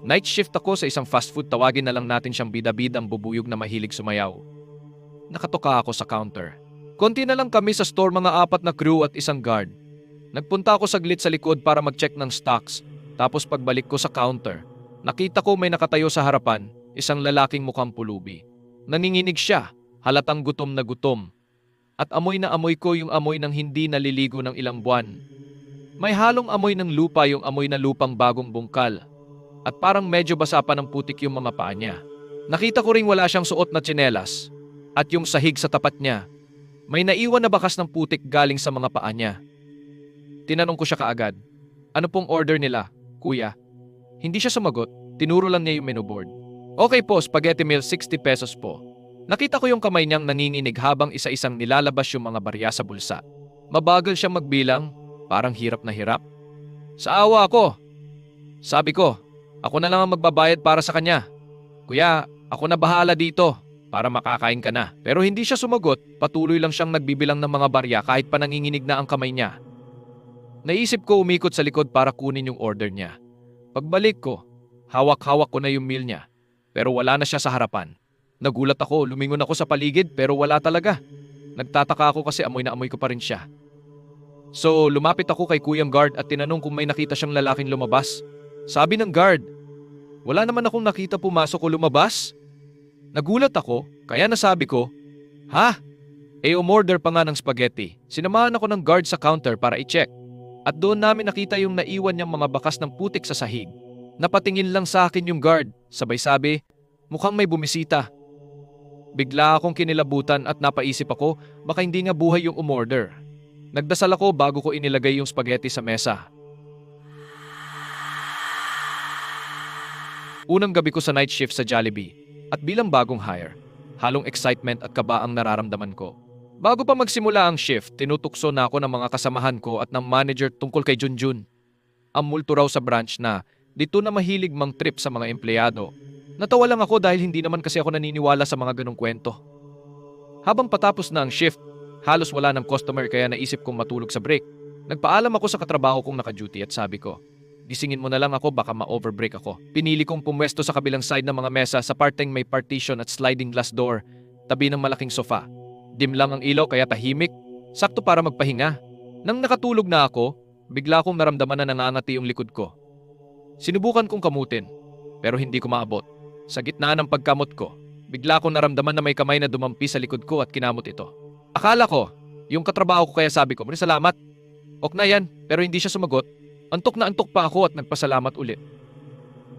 Night shift ako sa isang fast food, tawagin na lang natin siyang bida-bidang bubuyog na mahilig sumayaw. Nakatoka ako sa counter. Konti na lang kami sa store mga apat na crew at isang guard. Nagpunta ako saglit sa likod para mag-check ng stocks. Tapos pagbalik ko sa counter, nakita ko may nakatayo sa harapan, isang lalaking mukhang pulubi. Naninginig siya, halatang gutom na gutom. At amoy na amoy ko yung amoy ng hindi naliligo ng ilang buwan. May halong amoy ng lupa yung amoy na lupang bagong bungkal. At parang medyo basa pa ng putik yung mga paa niya. Nakita ko ring wala siyang suot na tsinelas. At yung sahig sa tapat niya, may naiwan na bakas ng putik galing sa mga paa niya. Tinanong ko siya kaagad, ano pong order nila, kuya? Hindi siya sumagot, tinuro lang niya yung menu board. Okay po, spaghetti meal 60 pesos po. Nakita ko yung kamay niyang nanginginig habang isa-isang nilalabas yung mga barya sa bulsa. Mabagal siyang magbilang, parang hirap na hirap. Sa awa ako. Sabi ko, ako na lang ang magbabayad para sa kanya. Kuya, ako na bahala dito para makakain ka na. Pero hindi siya sumagot, patuloy lang siyang nagbibilang ng mga barya kahit pa nanginginig na ang kamay niya. Naisip ko umikot sa likod para kunin yung order niya. Pagbalik ko, hawak-hawak ko na yung meal niya. Pero wala na siya sa harapan. Nagulat ako, lumingon ako sa paligid pero wala talaga. Nagtataka ako kasi amoy na amoy ko pa rin siya. So lumapit ako kay Kuyang Guard at tinanong kung may nakita siyang lalaking lumabas. Sabi ng guard, wala naman akong nakita pumasok o lumabas. Nagulat ako, kaya nasabi ko, Ha? Eh umorder pa nga ng spaghetti. Sinamahan ako ng guard sa counter para i-check. At doon namin nakita yung naiwan niyang mga bakas ng putik sa sahig. Napatingin lang sa akin yung guard, sabay sabi, mukhang may bumisita. Bigla akong kinilabutan at napaisip ako baka hindi nga buhay yung umorder. Nagdasal ako bago ko inilagay yung spaghetti sa mesa. Unang gabi ko sa night shift sa Jollibee at bilang bagong hire, halong excitement at kaba ang nararamdaman ko. Bago pa magsimula ang shift, tinutukso na ako ng mga kasamahan ko at ng manager tungkol kay Junjun. Ang multo raw sa branch na dito na mahilig mang trip sa mga empleyado. Natawa lang ako dahil hindi naman kasi ako naniniwala sa mga ganong kwento. Habang patapos na ang shift, halos wala ng customer kaya naisip kong matulog sa break. Nagpaalam ako sa katrabaho kong naka-duty at sabi ko, gisingin mo na lang ako baka ma-overbreak ako. Pinili kong pumwesto sa kabilang side ng mga mesa sa parteng may partition at sliding glass door, tabi ng malaking sofa. Dim lang ang ilaw kaya tahimik, sakto para magpahinga. Nang nakatulog na ako, bigla akong naramdaman na nanangati yung likod ko. Sinubukan kong kamutin, pero hindi ko maabot. Sa gitna ng pagkamot ko, bigla akong naramdaman na may kamay na dumampi sa likod ko at kinamot ito. Akala ko, yung katrabaho ko kaya sabi ko, salamat. Ok na yan, pero hindi siya sumagot. Antok na antok pa ako at nagpasalamat ulit.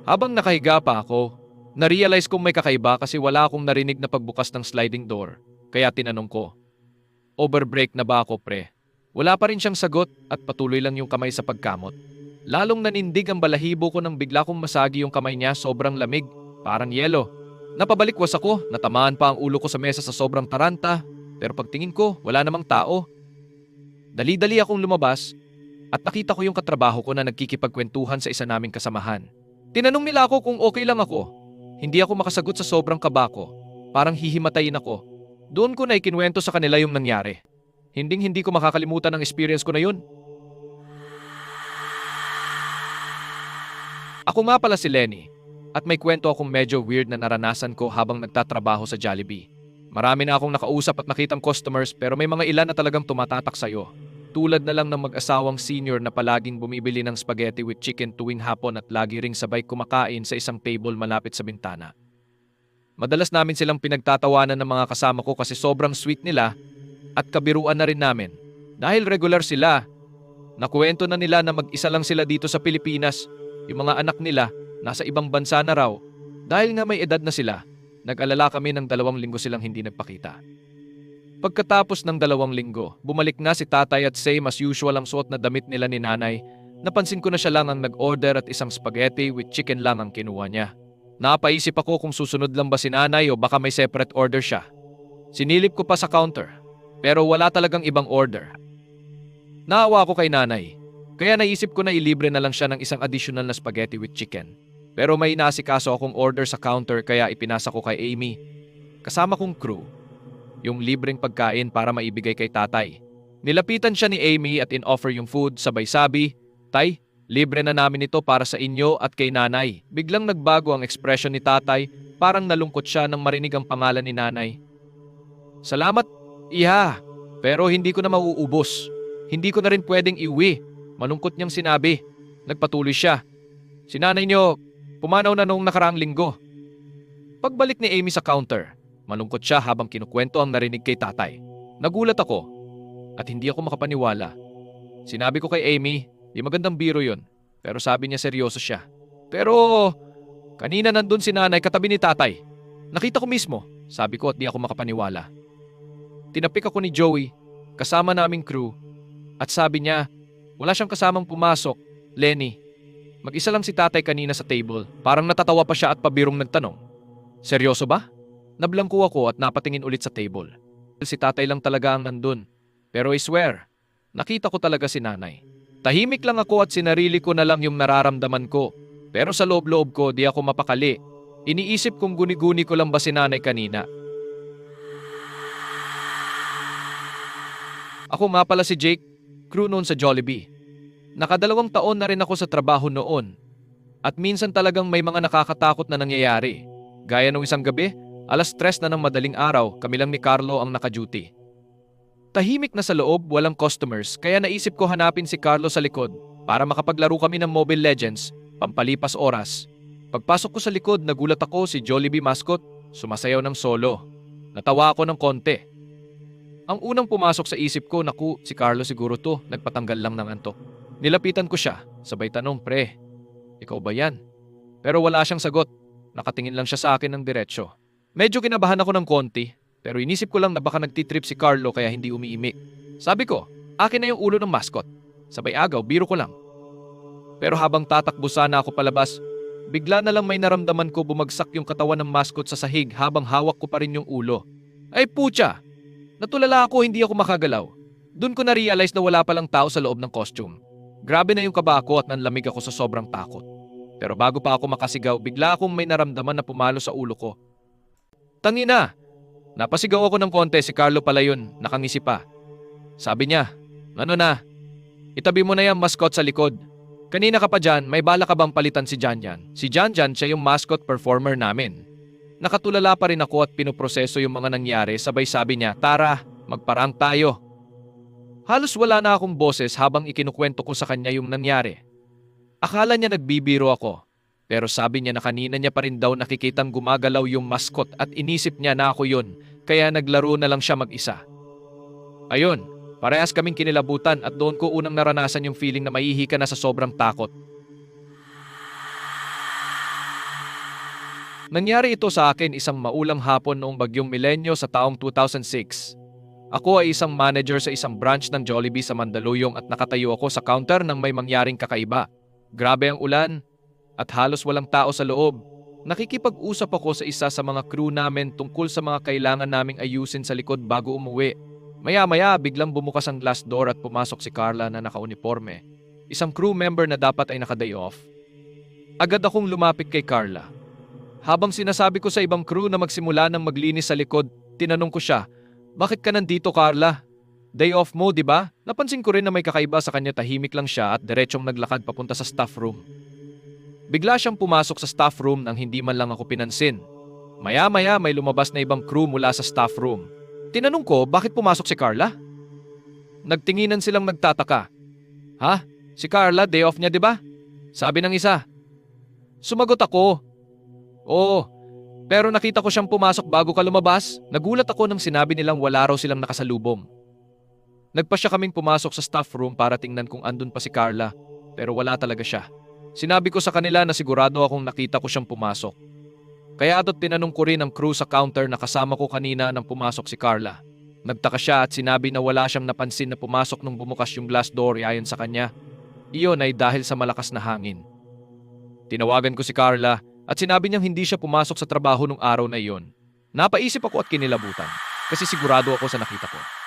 Habang nakahiga pa ako, na-realize kong may kakaiba kasi wala akong narinig na pagbukas ng sliding door. Kaya tinanong ko, Overbreak na ba ako pre? Wala pa rin siyang sagot at patuloy lang yung kamay sa pagkamot. Lalong nanindig ang balahibo ko nang bigla kong masagi yung kamay niya sobrang lamig, parang yelo. Napabalikwas ako, natamaan pa ang ulo ko sa mesa sa sobrang taranta, pero pagtingin ko, wala namang tao. Dali-dali akong lumabas at nakita ko yung katrabaho ko na nagkikipagkwentuhan sa isa naming kasamahan. Tinanong nila ako kung okay lang ako. Hindi ako makasagot sa sobrang kaba ko. Parang hihimatayin ako. Doon ko na ikinwento sa kanila yung nangyari. Hinding hindi ko makakalimutan ang experience ko na yun. Ako nga pala si Lenny at may kwento akong medyo weird na naranasan ko habang nagtatrabaho sa Jollibee. Marami na akong nakausap at nakitang customers pero may mga ilan na talagang tumatatak sa'yo. Tulad na lang ng mag-asawang senior na palaging bumibili ng spaghetti with chicken tuwing hapon at lagi ring sabay kumakain sa isang table malapit sa bintana. Madalas namin silang pinagtatawanan ng mga kasama ko kasi sobrang sweet nila at kabiruan na rin namin. Dahil regular sila, nakuwento na nila na mag-isa lang sila dito sa Pilipinas. Yung mga anak nila nasa ibang bansa na raw. Dahil nga may edad na sila, nag-alala kami ng dalawang linggo silang hindi nagpakita. Pagkatapos ng dalawang linggo, bumalik na si tatay at same as usual ang suot na damit nila ni nanay. Napansin ko na siya lang ang nag-order at isang spaghetti with chicken lang ang kinuha niya. Napaisip ako kung susunod lang ba si nanay o baka may separate order siya. Sinilip ko pa sa counter, pero wala talagang ibang order. Naawa ako kay nanay, kaya naisip ko na ilibre na lang siya ng isang additional na spaghetti with chicken. Pero may inasikaso akong order sa counter kaya ipinasa ko kay Amy. Kasama kong crew, yung libreng pagkain para maibigay kay tatay. Nilapitan siya ni Amy at in-offer yung food sabay sabi, Tay, Libre na namin ito para sa inyo at kay nanay. Biglang nagbago ang ekspresyon ni tatay, parang nalungkot siya nang marinig ang pangalan ni nanay. Salamat, iha, pero hindi ko na mauubos. Hindi ko na rin pwedeng iwi. Malungkot niyang sinabi. Nagpatuloy siya. Si nanay niyo, pumanaw na noong nakaraang linggo. Pagbalik ni Amy sa counter, malungkot siya habang kinukwento ang narinig kay tatay. Nagulat ako at hindi ako makapaniwala. Sinabi ko kay Amy, di magandang biro yon. Pero sabi niya seryoso siya. Pero kanina nandun si nanay katabi ni tatay. Nakita ko mismo, sabi ko at di ako makapaniwala. Tinapik ako ni Joey, kasama naming crew, at sabi niya, wala siyang kasamang pumasok, Lenny. Mag-isa lang si tatay kanina sa table, parang natatawa pa siya at pabirong nagtanong. Seryoso ba? Nablangko ako at napatingin ulit sa table. Si tatay lang talaga ang nandun. Pero I swear, nakita ko talaga si nanay. Tahimik lang ako at sinarili ko na lang yung nararamdaman ko. Pero sa loob-loob ko, di ako mapakali. Iniisip kong guni-guni ko lang ba si nanay kanina. Ako nga pala si Jake, crew noon sa Jollibee. Nakadalawang taon na rin ako sa trabaho noon. At minsan talagang may mga nakakatakot na nangyayari. Gaya nung isang gabi, alas tres na ng madaling araw, kami lang ni Carlo ang naka-duty. Tahimik na sa loob, walang customers, kaya naisip ko hanapin si Carlo sa likod para makapaglaro kami ng Mobile Legends, pampalipas oras. Pagpasok ko sa likod, nagulat ako si Jollibee mascot, sumasayaw ng solo. Natawa ako ng konti. Ang unang pumasok sa isip ko, naku, si Carlo siguro to, nagpatanggal lang ng antok. Nilapitan ko siya, sabay tanong, pre, ikaw ba yan? Pero wala siyang sagot, nakatingin lang siya sa akin ng diretsyo. Medyo kinabahan ako ng konti, pero inisip ko lang na baka nagtitrip si Carlo kaya hindi umiimik. Sabi ko, akin na yung ulo ng mascot. Sabay agaw, biro ko lang. Pero habang tatakbo sana ako palabas, bigla na lang may naramdaman ko bumagsak yung katawan ng mascot sa sahig habang hawak ko pa rin yung ulo. Ay putya! Natulala ako hindi ako makagalaw. Doon ko na-realize na wala palang tao sa loob ng costume. Grabe na yung kaba ko at nanlamig ako sa sobrang takot. Pero bago pa ako makasigaw, bigla akong may naramdaman na pumalo sa ulo ko. Tangina! Napasigaw ako ng konti si Carlo pala yun, nakangisi pa. Sabi niya, ano na, itabi mo na yung mascot sa likod. Kanina ka pa dyan, may bala ka bang palitan si Janjan? Si Janjan siya yung mascot performer namin. Nakatulala pa rin ako at pinoproseso yung mga nangyari sabay sabi niya, Tara, magparang tayo. Halos wala na akong boses habang ikinukwento ko sa kanya yung nangyari. Akala niya nagbibiro ako, pero sabi niya na kanina niya pa rin daw nakikitang gumagalaw yung mascot at inisip niya na ako yun, kaya naglaro na lang siya mag-isa. Ayun, parehas kaming kinilabutan at doon ko unang naranasan yung feeling na maihi ka na sa sobrang takot. Nangyari ito sa akin isang maulang hapon noong bagyong milenyo sa taong 2006. Ako ay isang manager sa isang branch ng Jollibee sa Mandaluyong at nakatayo ako sa counter nang may mangyaring kakaiba. Grabe ang ulan at halos walang tao sa loob. Nakikipag-usap ako sa isa sa mga crew namin tungkol sa mga kailangan naming ayusin sa likod bago umuwi. Maya-maya biglang bumukas ang glass door at pumasok si Carla na nakauniforme. Isang crew member na dapat ay naka-day off. Agad akong lumapit kay Carla. Habang sinasabi ko sa ibang crew na magsimula ng maglinis sa likod, tinanong ko siya, Bakit ka nandito Carla? Day off mo, di ba? Napansin ko rin na may kakaiba sa kanya tahimik lang siya at diretsong naglakad papunta sa staff room. Bigla siyang pumasok sa staff room nang hindi man lang ako pinansin. Maya-maya may lumabas na ibang crew mula sa staff room. Tinanong ko bakit pumasok si Carla? Nagtinginan silang nagtataka. Ha? Si Carla, day off niya ba? Sabi ng isa. Sumagot ako. Oo, pero nakita ko siyang pumasok bago ka lumabas. Nagulat ako nang sinabi nilang wala raw silang nakasalubong. Nagpa siya kaming pumasok sa staff room para tingnan kung andun pa si Carla, pero wala talaga siya. Sinabi ko sa kanila na sigurado akong nakita ko siyang pumasok. Kaya atot tinanong ko rin ang crew sa counter na kasama ko kanina nang pumasok si Carla. Nagtaka siya at sinabi na wala siyang napansin na pumasok nung bumukas yung glass door ayon sa kanya. Iyon ay dahil sa malakas na hangin. Tinawagan ko si Carla at sinabi niyang hindi siya pumasok sa trabaho nung araw na iyon. Napaisip ako at kinilabutan kasi sigurado ako sa nakita ko.